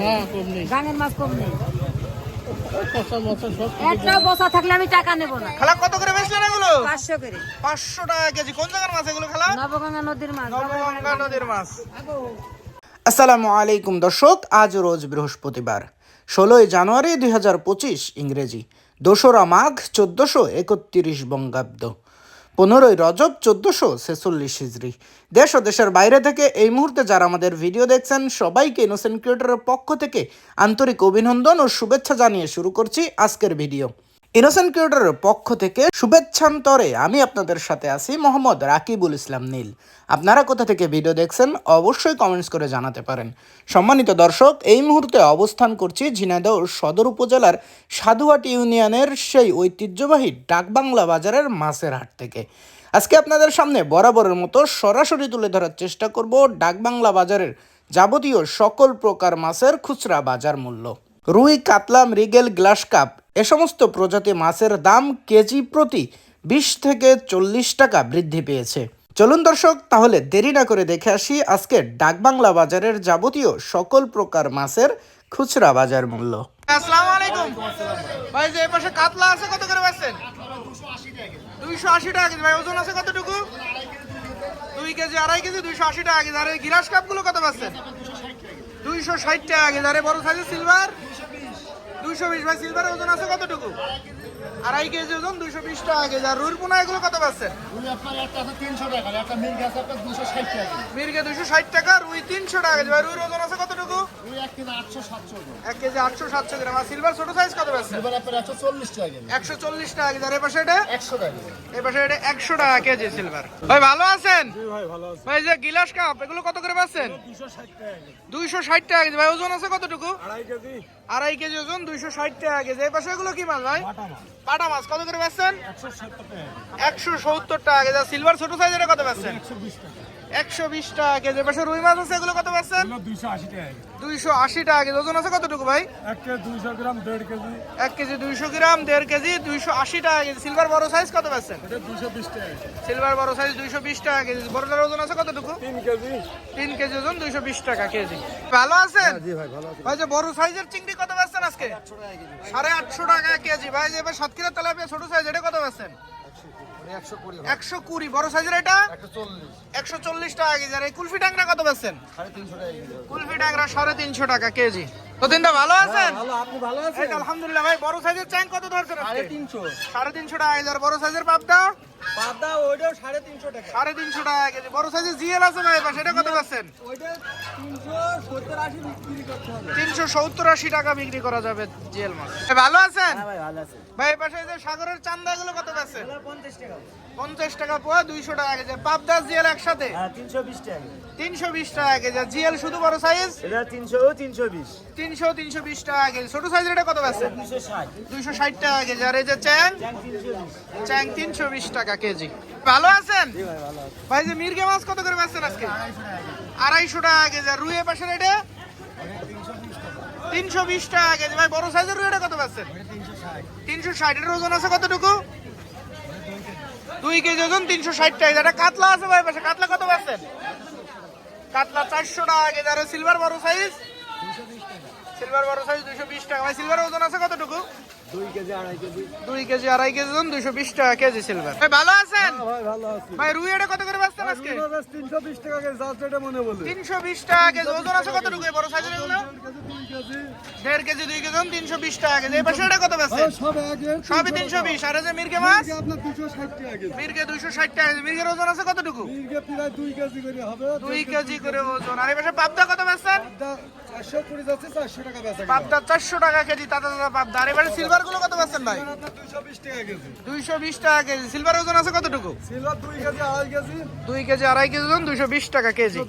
না কম নেই। গাঙের মাছ কম নেই। কষা মশা সব একটা বসা থাকলে আমি টাকা নেব না। খালা কত করে বেচলেন এগুলো? পাঁচশো করে। পাঁচশো টাকা কেজি। কোন জায়গার মাছ এগুলো খালা? নবগঙ্গা নদীর মাছ। নবগঙ্গা নদীর মাছ। আসসালামু আলাইকুম দর্শক আজ রোজ বৃহস্পতিবার ষোলোই জানুয়ারি দুই হাজার পঁচিশ ইংরেজি। দোসরা মাঘ চোদ্দশো একত্রিশ বঙ্গাব্দ। পনেরোই রজব চোদ্দশো ছেচল্লিশ হিজড়ি। দেশ ও দেশের বাইরে থেকে এই মুহূর্তে যারা আমাদের ভিডিও দেখছেন, সবাইকে ইনোসেন্ট ক্রিয়েটরের পক্ষ থেকে আন্তরিক অভিনন্দন ও শুভেচ্ছা জানিয়ে শুরু করছি আজকের ভিডিও। ইনোসেন্ট ক্রিয়েটরের পক্ষ থেকে শুভেচ্ছান্তরে আমি আপনাদের সাথে আছি মোহাম্মদ রাকিবুল ইসলাম নীল। আপনারা কোথা থেকে ভিডিও দেখছেন অবশ্যই কমেন্টস করে জানাতে পারেন। সম্মানিত দর্শক, এই মুহূর্তে অবস্থান করছি ঝিনাইদহ সদর উপজেলার সাধুহাটি ইউনিয়নের সেই ঐতিহ্যবাহী ডাকবাংলা বাজারের মাছের হাট থেকে। আজকে আপনাদের সামনে বরাবরের মতো সরাসরি তুলে ধরার চেষ্টা করব ডাকবাংলা বাজারের যাবতীয় সকল প্রকার মাছের খুচরা বাজার মূল্য। রুই, কাতলা, মৃগেল, গ্লাস কাপ, এ সমস্ত প্রজাতি মাছের দাম কেজি প্রতি বিশ থেকে চল্লিশ টাকা বৃদ্ধি পেয়েছে। চলুন দর্শক, তাহলে দেরি না করে দেখে আসি আজকে ডাকবাংলা বাজারের যাবতীয় সকল প্রকার মাছের খুচরা বাজার মূল্য। যে কাতলা আছে, কত করে দুইশো ভাই, ওজন আছে কতটুকু? দুই কেজি, আড়াই কেজি, দুইশো আশি টাকা আর কাপগুলো কত বেচছেন? দুইশো ষাট টাকা বড় সাইজের সিলভার দুইশো বিশ ভাই সিলভারের ওজন আছে কতটুকু? আড়াই কেজি ওজন দুইশো বিশ টাকা কেজি। আর পোনা এগুলো কত পাচ্ছেন? রুই আপনার একটা আছে তিনশো টাকা একটা মির্গ আছে আপনার দুশো ষাট টাকা মির্গে দুইশো ষাট টাকা রুই তিনশো টাকা কেজি। ভাই রুইর ওজন আছে কতটুকু? রুই এক কেজি আটশো সাতশো এক কেজি আটশো সাতশো গ্রাম। আর সিলভার ছোট সাইজ কত পাচ্ছেন? এবার আপনার একশো চল্লিশ টাকা কেজি। একশো চল্লিশ টাকা কেজি। আর এ পাশে এটা? একশো টাকা এ পাশে এটা একশো টাকা কেজি সিলভার ভাই ভালো আছেন? ভাই ভালো আছে। ভাই যে গিলাস কাপ এগুলো কত করে পাচ্ছেন? দুইশো ষাট টাকা কেজি। ভাই ওজন আছে কতটুকু? আড়াই কেজি। আড়াই কেজি ওজন দুইশো ষাট টাকা কেজি। এই পাশে এগুলো কি মাছ ভাই? পাটা মাছ কত করে বেচছেন? একশো সত্তর টাকা। সিলভার ছোট সাইজের কত বেচছেন? একশো বিশ টাকা একশো বিশ টাকা কেজি পাশে রুই মাছ আছে এগুলো কত এগুলো দুইশো আশি টাকা দুইশো আশি টাকা কেজি। ওজন আছে কতটুকু ভাই? এক কেজি দুইশো গ্রাম দেড় কেজি। এক কেজি দুইশো গ্রাম দেড় কেজি দুইশো আশি টাকা কেজি। সিলভার বড় সাইজ কত বেচছেন এটা দুইশো বিশ টাকা সিলভার বড় সাইজ দুইশো বিশ টাকা কেজি। বড়টার ওজন আছে কতটুকু? তিন কেজি। তিন কেজি ওজন দুইশো বিশ টাকা কেজি। ভালো আছেন? জি ভাই ভালো আছে। ভাই যে বড় সাইজের চিংড়ি কত বেচছেন আজকে? সাড়ে আটশো টাকা কেজি। ভাই যে এবার সাতক্ষীরা তেলাপিয়া ছোট সাইজ এটা কত বেচছেন একশো কুড়ি বড় সাইজের এটা? একশো চল্লিশ। টাকা কেজি। আর এই কুলফি ট্যাংরা কত কেজি কুলফি ট্যাংরা সাড়ে তিনশো টাকা কেজি। তো ভালো আছেন? এই তো আলহামদুলিল্লাহ ভাই বড় সাইজের চ্যাং কত ধরছেন সাড়ে তিনশো। সাড়ে তিনশো টাকা বড় সাইজের পাবদা? পাবদা ওইটাও সাড়ে তিনশো টাকা। সাড়ে তিনশো টাকা কেজি। বড় সাইজের জিএল আছে ভাই এবার সেটা কত পাচ্ছেন? ওইটা তিনশো সত্তর আশি টাকা বিক্রি করা যাবে জিএল মাছ ভালো আছেন? ভাই ভালো আছে। ভাই এই পাশে যে সাগরের চান্দা গুলো কত পাচ্ছেন? পঞ্চাশ টাকা। পঞ্চাশ টাকা পোয়া দুইশো টাকা কেজি। পাবদা জিএল একসাথে? হ্যাঁ তিনশো বিশ টাকা তিনশো বিশ টাকা কেজি। জিএল শুধু বড় সাইজ এটা তিনশো তিনশো বিশ। তিনশো তিনশো বিশ টাকা কেজি। ছোট সাইজের এটা কত পাচ্ছেন? দুইশো ষাট। টাকা কেজি। আর এই যে চ্যাং? চ্যাং তিনশো বিশ টাকা। কেজি। ভালো আছেন? ভাই যে মির্গে মাছ কত করে বেচছেন আজকে? আড়াইশো টাকা কেজি। আর রুই পাশে এটা? তিনশো বিশ টাকা কেজি। ভাই বড় সাইজের রুই এটা কত বেচছেন? তিনশো ষাট। এর ওজন আছে কতটুকু? দুই কেজি ওজন তিনশো ষাট টাকা। একটা কাতলা আছে ভাই পাশে। কাতলা কত বেচছেন? কাতলা চারশো টাকা কেজি। আর সিলভার বড় সাইজ সিলভার বড় সাইজ দুইশো বিশ টাকা। ভাই সিলভার ওজন আছে কতটুকু? দুই কেজি আড়াই কেজি। ওজন দুইশো বিশ টাকা কেজি সিলভার ভাই ভালো আছেন? ভাই আছি। ভাই রুই এটা কত করে আজকে? তিনশো বিশ টাকা কেজি যার যেটা মনে বলে। তিনশো বিশ টাকা কেজি ওজন আছে এই বড় সাইজের এগুলো? দেড় কেজি দুই কেজি। তিনশো বিশ টাকা কেজি। এই পাশে এটা কত বেচছেন সবই তিনশো বিশ। আর যে মির্গে মাছ? আপনার দুশো ষাট টাকা কেজি। মির্গে দুইশো ষাট টাকা কেজি। মির্গের ওজন আছে কতটুকু? প্রায় দুই কেজি করে হবে। দুই কেজি করে ওজন। আর এই পাশে পাবদা কত বেচছেন? চারশো কুড়ি যাচ্ছে চারশো টাকা বেচা পাবদা চারশো টাকা কেজি তাতা তাতা পাবদা। আর এবারে সিলভার গুলো কত পাচ্ছেন ভাই? দুইশো বিশ টাকা কেজি। সিলভার ওজন আছে কতটুকু? সিলভার দুই কেজি আড়াই কেজি। দুই কেজি আড়াই কেজি ওজন দুইশো বিশ টাকা কেজি।